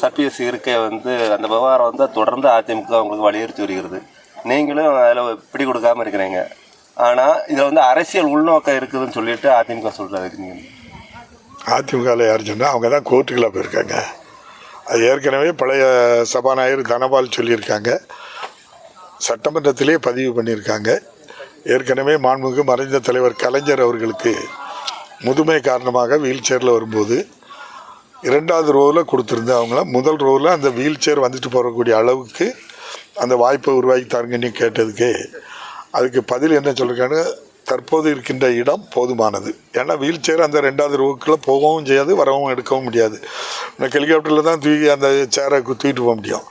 சர்பீஸ் இருக்கை வந்து அந்த விவகாரம் வந்து தொடர்ந்து அதிமுக உங்களுக்கு வலியுறுத்தி வருகிறது. நீங்களும் அதில் பிடி கொடுக்காம இருக்கிறீங்க. ஆனால் இதில் வந்து அரசியல் உள்நோக்கம் இருக்குதுன்னு சொல்லிட்டு அதிமுக சொல்கிறாரு நீங்கள் அதிமுகவில் யார் சொன்னால் அவங்க தான் கோர்ட்டுக்குள்ள போயிருக்காங்க. அது ஏற்கனவே பழைய சபாநாயகர் தனபால் சொல்லியிருக்காங்க. சட்டமன்றத்திலே பதிவு பண்ணியிருக்காங்க. ஏற்கனவே மாண்புமிகு மறைந்த தலைவர் கலைஞர் அவர்களுக்கு முதுமை காரணமாக வீல் சேரில் வரும்போது இரண்டாவது ரோவில் கொடுத்துருந்தேன் அவங்கள. முதல் ரோவில் அந்த வீல் சேர் வந்துட்டு போகக்கூடிய அளவுக்கு அந்த வாய்ப்பை உருவாக்கி தாருங்கன்னு கேட்டதுக்கு. அதுக்கு பதில் என்ன சொல்கிறாங்க தற்போது இருக்கின்ற இடம் போதுமானது. ஏன்னா வீல் சேர் அந்த ரெண்டாவது ரோவுக்குள்ளே போகவும் செய்யாது வரவும் எடுக்கவும் முடியாது. ஹெலிகாப்டரில் தான் தூக்கி அந்த சேரை தூக்கிட்டு போக முடியும்.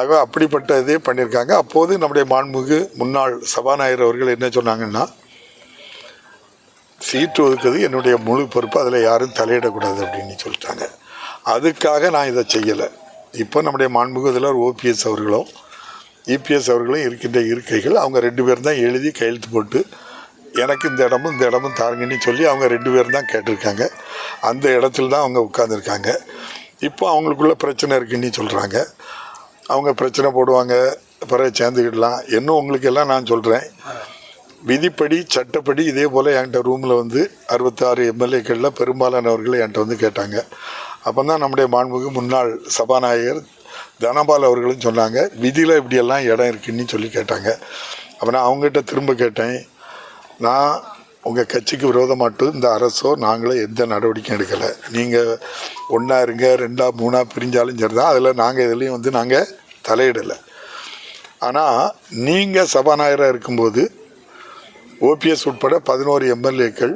ஆக அப்படிப்பட்ட இதே பண்ணியிருக்காங்க. அப்போது நம்முடைய மாண்புமிகு முன்னாள் சபாநாயகர் அவர்கள் என்ன சொன்னாங்கன்னா சீட்டு ஒதுக்குறது என்னுடைய முழு பொறுப்பு. அதில் யாரும் தலையிடக்கூடாது அப்படின்னு சொல்லிட்டாங்க. அதுக்காக நான் இதை செய்யலை. இப்போ நம்முடைய மாண்புகுதலர் ஓபிஎஸ் அவர்களும் இபிஎஸ் அவர்களும் இருக்கின்ற இருக்கைகள் அவங்க ரெண்டு பேரும் தான் எழுதி கையெழுத்து போட்டு எனக்கு இந்த இடமும் இந்த இடமும் தாருங்கன்னு சொல்லி அவங்க ரெண்டு பேரும் தான் கேட்டிருக்காங்க. அந்த இடத்துல தான் அவங்க உட்காந்துருக்காங்க இப்போ அவங்களுக்குள்ள பிரச்சனை இருக்குன்னு சொல்கிறாங்க அவங்க பிரச்சனை போடுவாங்க பிறகு சேர்ந்துக்கிடலாம். இன்னும் உங்களுக்கு எல்லாம் நான் சொல்கிறேன் விதிப்படி சட்டப்படி இதே போல் என்கிட்ட ரூமில் வந்து அறுபத்தாறு எம்எல்ஏக்களில் பெரும்பாலானவர்கள் என்கிட்ட வந்து கேட்டாங்க. அப்போ தான் நம்முடைய மாண்புக்கு முன்னாள் சபாநாயகர் தனபால் அவர்களும் சொன்னாங்க விதியில் இப்படியெல்லாம் இடம் இருக்குன்னு சொல்லி கேட்டாங்க. அப்போ நான் அவங்ககிட்ட திரும்ப கேட்டேன் நான் உங்கள் கட்சிக்கு விரோதமாட்டும் இந்த அரசோ நாங்களே எந்த நடவடிக்கையும் எடுக்கலை. நீங்கள் ஒன்றா இருங்க ரெண்டா மூணா பிரிஞ்சாலும் சரி தான் அதில் நாங்கள் இதுலேயும் வந்து நாங்கள் தலையிடலை. ஆனால் நீங்கள் சபாநாயகராக இருக்கும்போது ஓபிஎஸ் உட்பட பதினோரு எம்எல்ஏக்கள்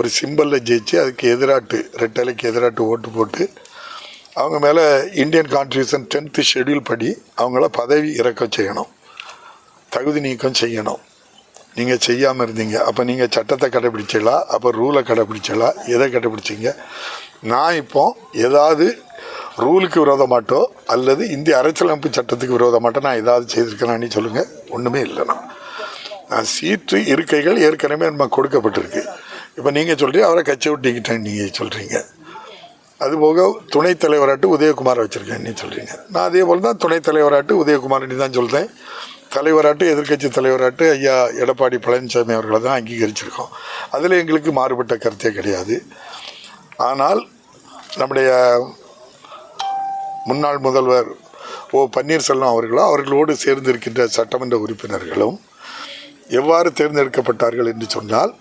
ஒரு சிம்பலில் ஜெயிச்சு அதுக்கு எதிராட்டு ரெட்டலைக்கு எதிராட்டு ஓட்டு போட்டு அவங்க மேலே இந்தியன் கான்ஸ்டியூஷன் டென்த்து ஷெட்யூல் படி அவங்கள பதவி இறக்கம் செய்யணும். தகுதி நீக்கம் செய்யணும். நீங்கள் செய்யாமல் இருந்தீங்க. அப்போ நீங்கள் சட்டத்தை கடைப்பிடிச்சீங்களா அப்போ ரூலை கடைப்பிடிச்சீங்களா எதை கடைப்பிடிச்சீங்க நான் இப்போ ஏதாவது ரூலுக்கு விரோதமாட்டோ அல்லது இந்திய அரசியலமைப்பு சட்டத்துக்கு விரோதமாட்டோ நான் ஏதாவது செய்திருக்கிறேன்னு சொல்லுங்கள் ஒன்றுமே இல்லைண்ணா நான் சீற்று இருக்கைகள் ஏற்கனவே நம்ம கொடுக்கப்பட்டிருக்கு. இப்போ நீங்கள் சொல்கிறீங்க அவரை கட்சி விட்டீங்கிட்டேன் நீங்கள் சொல்கிறீங்க அதுபோக துணைத் தலைவராட்டு உதயகுமார் வச்சுருக்கேன் நீ சொல்கிறீங்க நான் அதே போல் தான் துணைத் தலைவராட்டு உதயகுமார் நீ தான் சொல்கிறேன் தலைவராட்டு எதிர்க்கட்சி தலைவராட்டு ஐயா எடப்பாடி பழனிசாமி அவர்களை தான் அங்கீகரிச்சிருக்கோம். அதில் எங்களுக்கு மாறுபட்ட கருத்தே கிடையாது. ஆனால் நம்முடைய முன்னாள் முதல்வர் ஓ பன்னீர்செல்வம் அவர்களோ அவர்களோடு சேர்ந்து இருக்கின்ற சட்டமன்ற உறுப்பினர்களும் எவ்வாறு தேர்ந்தெடுக்கப்பட்டார்கள் என்று சொன்னால்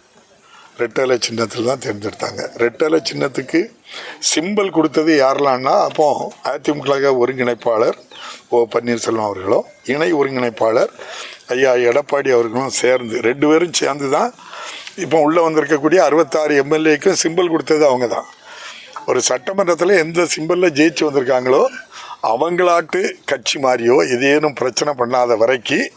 ரெட்டலை சின்னத்தில் தான் தேர்ந்தெடுத்தாங்க. ரெட்டலை சின்னத்துக்கு சிம்பல் கொடுத்தது யாரெல்லாம்னா அப்போ அதிமுக ஒருங்கிணைப்பாளர் ஓ பன்னீர்செல்வம் அவர்களும் இணை ஒருங்கிணைப்பாளர் ஐயா எடப்பாடி அவர்களும் சேர்ந்து ரெண்டு பேரும் சேர்ந்து தான் இப்போ உள்ளே வந்திருக்கக்கூடிய அறுபத்தாறு எம்எல்ஏக்கும் சிம்பல் கொடுத்தது அவங்க தான் ஒரு சட்டமன்றத்தில் எந்த சிம்பலில் ஜெயிச்சு வந்திருக்காங்களோ அவங்களாட்டு கட்சி மாறியோ ஏதேனும் பிரச்சனை பண்ணாத வரைக்கும்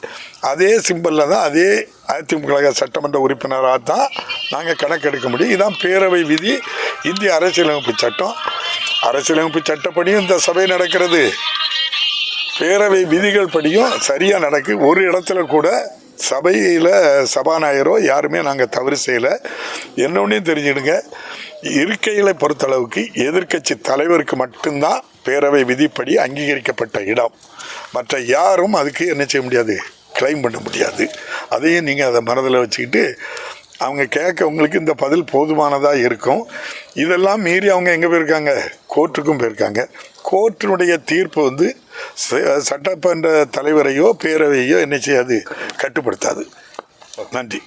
அதே சிம்பலில் தான் அதே அதிமுக சட்டமன்ற உறுப்பினராக தான் நாங்கள் கணக்கெடுக்க முடியும் இதுதான் பேரவை விதி இந்திய அரசியலமைப்பு சட்டம். அரசியலமைப்பு சட்டப்படியும் இந்த சபை நடக்கிறது. பேரவை விதிகள் படியும் சரியாக நடக்கு. ஒரு இடத்துல கூட சபையில் சபாநாயகரோ யாருமே நாங்கள் தவறு செய்யலை. என்னொன்னே தெரிஞ்சிடுங்க இருக்கைகளை பொறுத்தளவுக்கு எதிர்க்கட்சி தலைவருக்கு மட்டும்தான் பேரவை விதிப்படி அங்கீகரிக்கப்பட்ட இடம். மற்ற யாரும் அதுக்கு என்ன செய்ய முடியாது? கிளைம் பண்ண முடியாது. அதையும் நீங்கள் அதை மனதில் வச்சுக்கிட்டு அவங்க கேட்கவங்களுக்கு இந்த பதில் போதுமானதாக இருக்கும். இதெல்லாம் மீறி அவங்க எங்கே போயிருக்காங்க? கோர்ட்டுக்கும் போயிருக்காங்க. கோர்ட்டினுடைய தீர்ப்பு வந்து சட்டமன்ற தலைவரையோ பேரவையோ என்ன செய்யாது? கட்டுப்படுத்தாது. நன்றி.